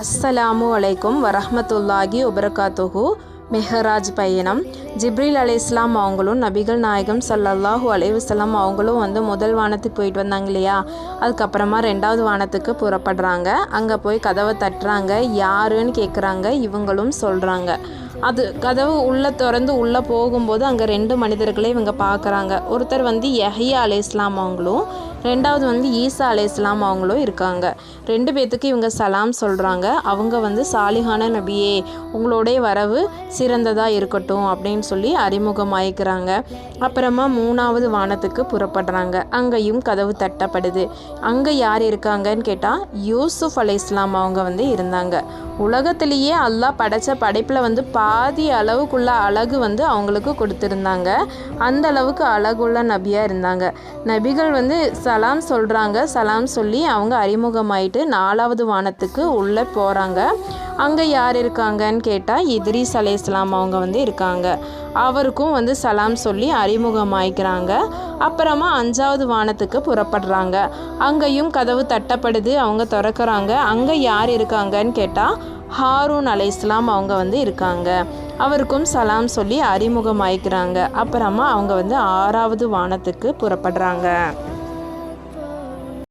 அஸ்ஸலாமு அலைக்கும் வரஹமத்துல்லாஹி ஒபரகாத்துஹு மெஹராஜ் பயணம் ஜிப்ரில் அலை இஸ்லாம் அவங்களும் நபிகள் நாயகம் சல்லல்லாஹூ அலைவசலாம் அவங்களும் வந்து முதல் வானத்துக்கு போயிட்டு வந்தாங்க இல்லையா அதுக்கப்புறமா ரெண்டாவது வானத்துக்கு புறப்படுறாங்க அங்கே போய் கதவை தட்டுறாங்க யாருன்னு கேட்குறாங்க இவங்களும் சொல்கிறாங்க அது கதவு உள்ளே திறந்து உள்ளே போகும்போது அங்கே ரெண்டு மனிதர்களை இவங்க பார்க்குறாங்க ஒருத்தர் வந்து யஹ்யா அலை இஸ்லாம் அவங்களும் ரெண்டாவது வந்து ஈசா அலை இஸ்லாம் அவங்களும் இருக்காங்க. ரெண்டு பேர்த்துக்கு இவங்க சலாம் சொல்கிறாங்க அவங்க வந்து சாலிஹான நபியே உங்களுடைய வரவு சிறந்ததாக இருக்கட்டும் அப்படின்னு சொல்லி அறிமுகமாயிக்கிறாங்க அப்புறமா மூணாவது வானத்துக்கு புறப்படுறாங்க. அங்கேயும் கதவு தட்டப்படுது. அங்கே யார் இருக்காங்கன்னு கேட்டால் யூசுஃப் அலை இஸ்லாம் அவங்க வந்து இருந்தாங்க. உலகத்திலேயே அல்லாஹ் படைச்ச படைப்பில் வந்து பாதி அளவுக்குள்ள அழகு வந்து அவங்களுக்கு கொடுத்துருந்தாங்க. அந்த அளவுக்கு அழகுள்ள நபியாக இருந்தாங்க. நபிகள் வந்து சலாம் சொல்கிறாங்க சலாம் சொல்லி அவங்க அறிமுகமாயிட்டு நாலாவது வானத்துக்கு உள்ளே போகிறாங்க அங்கே யார் இருக்காங்கன்னு கேட்டால் இத்ரீஸ் அலே இஸ்லாம் அவங்க வந்து இருக்காங்க. அவருக்கும் வந்து சலாம் சொல்லி அறிமுகமாயிக்கிறாங்க. அப்புறமா அஞ்சாவது வானத்துக்கு புறப்படுறாங்க. அங்கேயும் கதவு தட்டப்படுது அவங்க திறக்கிறாங்க. அங்கே யார் இருக்காங்கன்னு கேட்டால் ஹாரூன் அலை இஸ்லாம் அவங்க வந்து இருக்காங்க. அவருக்கும் சலாம் சொல்லி அறிமுகமாயிக்கிறாங்க. அப்புறமா அவங்க வந்து ஆறாவது வானத்துக்கு புறப்படுறாங்க.